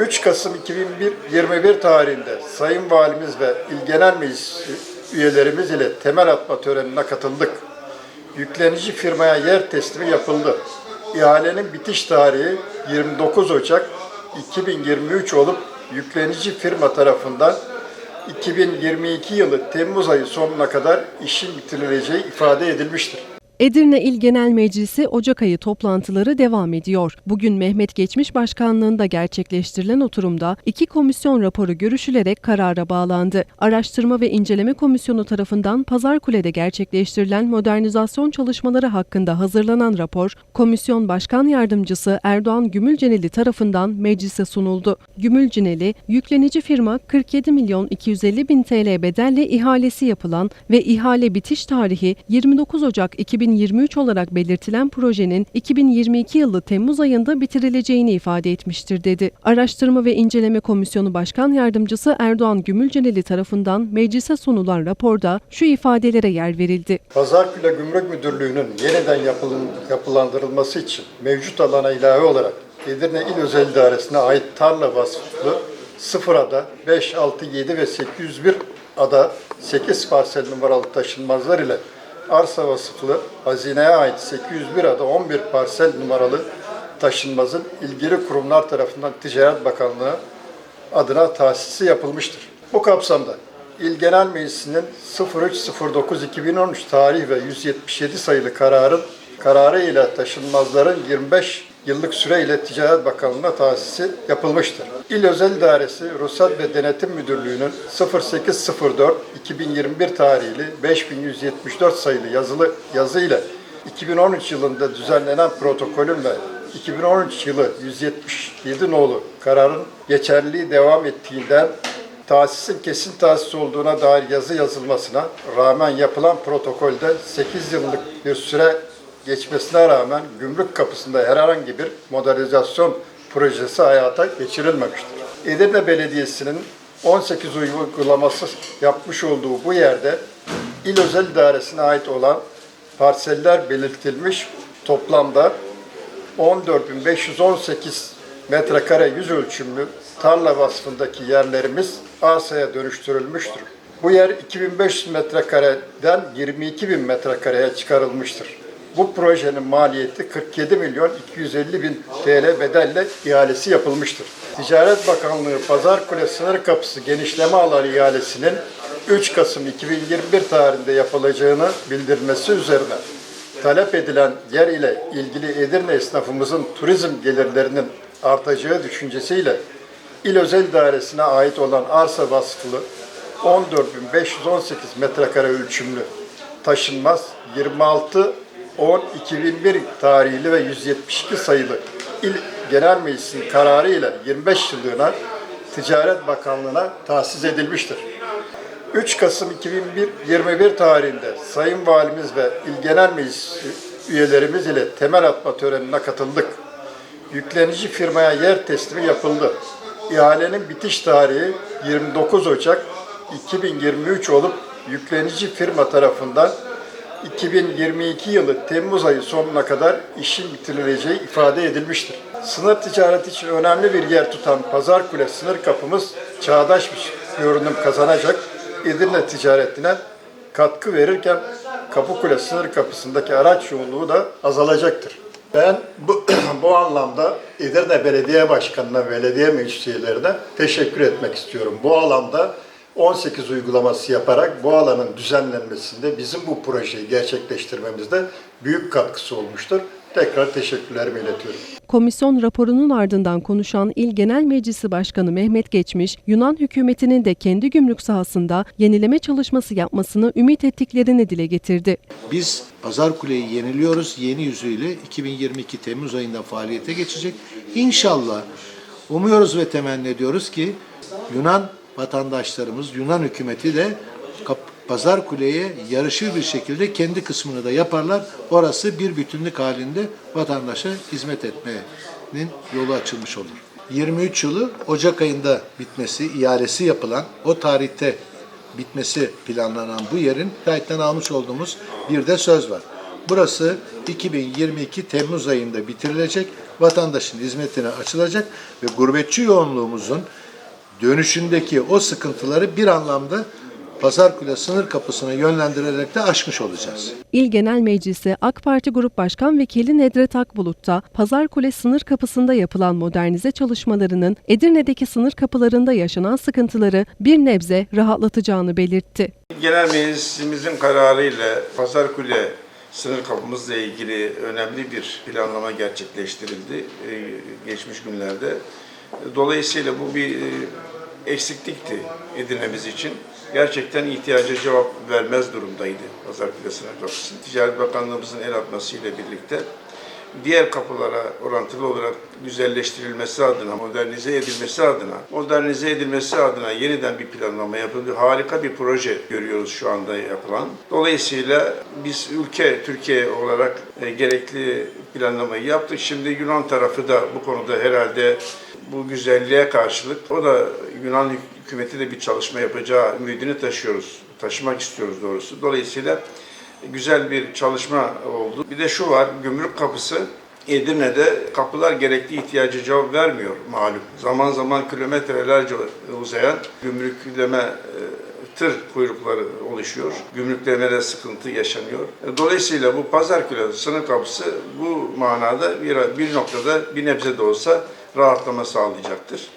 3 Kasım 2021 tarihinde Sayın Valimiz ve İl Genel Meclis üyelerimiz ile temel atma törenine katıldık. Yüklenici firmaya yer teslimi yapıldı. İhalenin bitiş tarihi 29 Ocak 2023 olup yüklenici firma tarafından 2022 yılı Temmuz ayı sonuna kadar işin bitirileceği ifade edilmiştir. Edirne İl Genel Meclisi Ocak ayı toplantıları devam ediyor. Bugün Mehmet Geçmiş Başkanlığında gerçekleştirilen oturumda iki komisyon raporu görüşülerek karara bağlandı. Araştırma ve İnceleme Komisyonu tarafından Pazarkule'de gerçekleştirilen modernizasyon çalışmaları hakkında hazırlanan rapor, Komisyon Başkan Yardımcısı Erdoğan Gümülceneli tarafından meclise sunuldu. Gümülceneli, yüklenici firma 47 milyon 250 bin TL bedelle ihalesi yapılan ve ihale bitiş tarihi 29 Ocak 2023 olarak belirtilen projenin 2022 yılı Temmuz ayında bitirileceğini ifade etmiştir dedi. Araştırma ve İnceleme Komisyonu Başkan Yardımcısı Erdoğan Gümülceneli tarafından meclise sunulan raporda şu ifadelere yer verildi. Pazarküle Gümrük Müdürlüğü'nün yeniden yapılın, yapılandırılması için mevcut alana ilave olarak Edirne İl Özel İdaresi'ne ait tarla vasıflı 0 ada, 5, 6, 7 ve 801 ada 8 parsel numaralı taşınmazlar ile arsa vasıflı hazineye ait 801 ada 11 parsel numaralı taşınmazın ilgili kurumlar tarafından Ticaret Bakanlığı adına tahsisi yapılmıştır. Bu kapsamda İl Genel Meclisi'nin 03.09.2013 tarih ve 177 sayılı kararın kararı ile taşınmazların 25 yıllık süreyle Ticaret Bakanlığı'na tahsisi yapılmıştır. İl Özel İdaresi Ruhsat ve Denetim Müdürlüğü'nün 08.04.2021 tarihli 5174 sayılı yazılı yazı ile 2013 yılında düzenlenen protokolün ve 2013 yılı 177 nolu kararın geçerliliği devam ettiğinden tahsisin kesin tahsis olduğuna dair yazı yazılmasına rağmen yapılan protokolde 8 yıllık bir süre geçmesine rağmen gümrük kapısında herhangi bir modernizasyon projesi hayata geçirilmemiştir. Edirne Belediyesi'nin 18 uygulaması yapmış olduğu bu yerde İl Özel İdaresi'ne ait olan parseller belirtilmiş toplamda 14.518 metrekare yüz ölçümlü tarla vasfındaki yerlerimiz arsaya dönüştürülmüştür. Bu yer 2500 metrekareden 22.000 metrekareye çıkarılmıştır. Bu projenin maliyeti 47 milyon 250 bin TL bedelle ihalesi yapılmıştır. Ticaret Bakanlığı Pazarkule Sınır Kapısı Genişleme Alanı ihalesinin 3 Kasım 2021 tarihinde yapılacağını bildirmesi üzerine talep edilen yer ile ilgili Edirne esnafımızın turizm gelirlerinin artacağı düşüncesiyle İl Özel İdaresi'ne ait olan arsa vasfılı 14.518 metrekare ölçümlü taşınmaz 26 10 2001 tarihli ve 172 sayılı İl Genel Meclisi'nin kararı ile 25 yıllığına Ticaret Bakanlığı'na tahsis edilmiştir. 3 Kasım 2021 tarihinde Sayın Valimiz ve İl Genel Meclis üyelerimiz ile temel atma törenine katıldık. Yüklenici firmaya yer teslimi yapıldı. İhalenin bitiş tarihi 29 Ocak 2023 olup yüklenici firma tarafından 2022 yılı Temmuz ayı sonuna kadar işin bitirileceği ifade edilmiştir. Sınır ticareti için önemli bir yer tutan Pazarkule sınır kapımız çağdaş bir görünüm kazanacak. Edirne ticaretine katkı verirken Kapıkule sınır kapısındaki araç yoğunluğu da azalacaktır. Ben bu, bu anlamda Edirne Belediye Başkanı'na, belediye meclis teşekkür etmek istiyorum. Bu alanda 18 uygulaması yaparak bu alanın düzenlenmesinde bizim bu projeyi gerçekleştirmemizde büyük katkısı olmuştur. Tekrar teşekkürlerimi iletiyorum. Komisyon raporunun ardından konuşan İl Genel Meclisi Başkanı Mehmet Geçmiş, Yunan hükümetinin de kendi gümrük sahasında yenileme çalışması yapmasını ümit ettiklerini dile getirdi. Biz Pazarkule'yi yeniliyoruz. Yeni yüzüyle 2022 Temmuz ayında faaliyete geçecek. İnşallah umuyoruz ve temenni ediyoruz ki Yunan vatandaşlarımız, Yunan hükümeti de Kap- Pazarkule'ye yarışır bir şekilde kendi kısmını da yaparlar. Orası bir bütünlük halinde vatandaşa hizmet etmenin yolu açılmış olur. 23 yılı Ocak ayında bitmesi, ihalesi yapılan o tarihte bitmesi planlanan bu yerin kayıttan almış olduğumuz bir de söz var. Burası 2022 Temmuz ayında bitirilecek. Vatandaşın hizmetine açılacak ve gurbetçi yoğunluğumuzun dönüşündeki o sıkıntıları bir anlamda Pazarkule sınır kapısına yönlendirerek de aşmış olacağız. İl Genel Meclisi AK Parti Grup Başkan Vekili Nedret Akbulut da Pazarkule sınır kapısında yapılan modernize çalışmalarının Edirne'deki sınır kapılarında yaşanan sıkıntıları bir nebze rahatlatacağını belirtti. Genel Meclisimizin kararıyla Pazarkule sınır kapımızla ilgili önemli bir planlama gerçekleştirildi e, geçmiş günlerde. Dolayısıyla bu bir e, eksiklikti Edirne'miz için. Gerçekten ihtiyaca cevap vermez durumdaydı Pazarkule sınır kapısı. Ticaret Bakanlığımızın el atmasıyla birlikte diğer kapılara orantılı olarak güzelleştirilmesi adına, modernize edilmesi adına, modernize edilmesi adına yeniden bir planlama yapıldı. Harika bir proje görüyoruz şu anda yapılan. Dolayısıyla biz ülke, Türkiye olarak e, gerekli planlamayı yaptık. Şimdi Yunan tarafı da bu konuda herhalde bu güzelliğe karşılık o da Yunan hükümeti de bir çalışma yapacağı ümidini taşıyoruz. Taşımak istiyoruz doğrusu. Dolayısıyla güzel bir çalışma oldu. Bir de şu var, gümrük kapısı Edirne'de kapılar gerekli ihtiyacı cevap vermiyor malum. Zaman zaman kilometrelerce uzayan gümrükleme e, tır kuyrukları oluşuyor. Gümrüklemede sıkıntı yaşanıyor. Dolayısıyla bu Pazarküle sınır kapısı bu manada bir, bir noktada bir nebze de olsa rahatlama sağlayacaktır.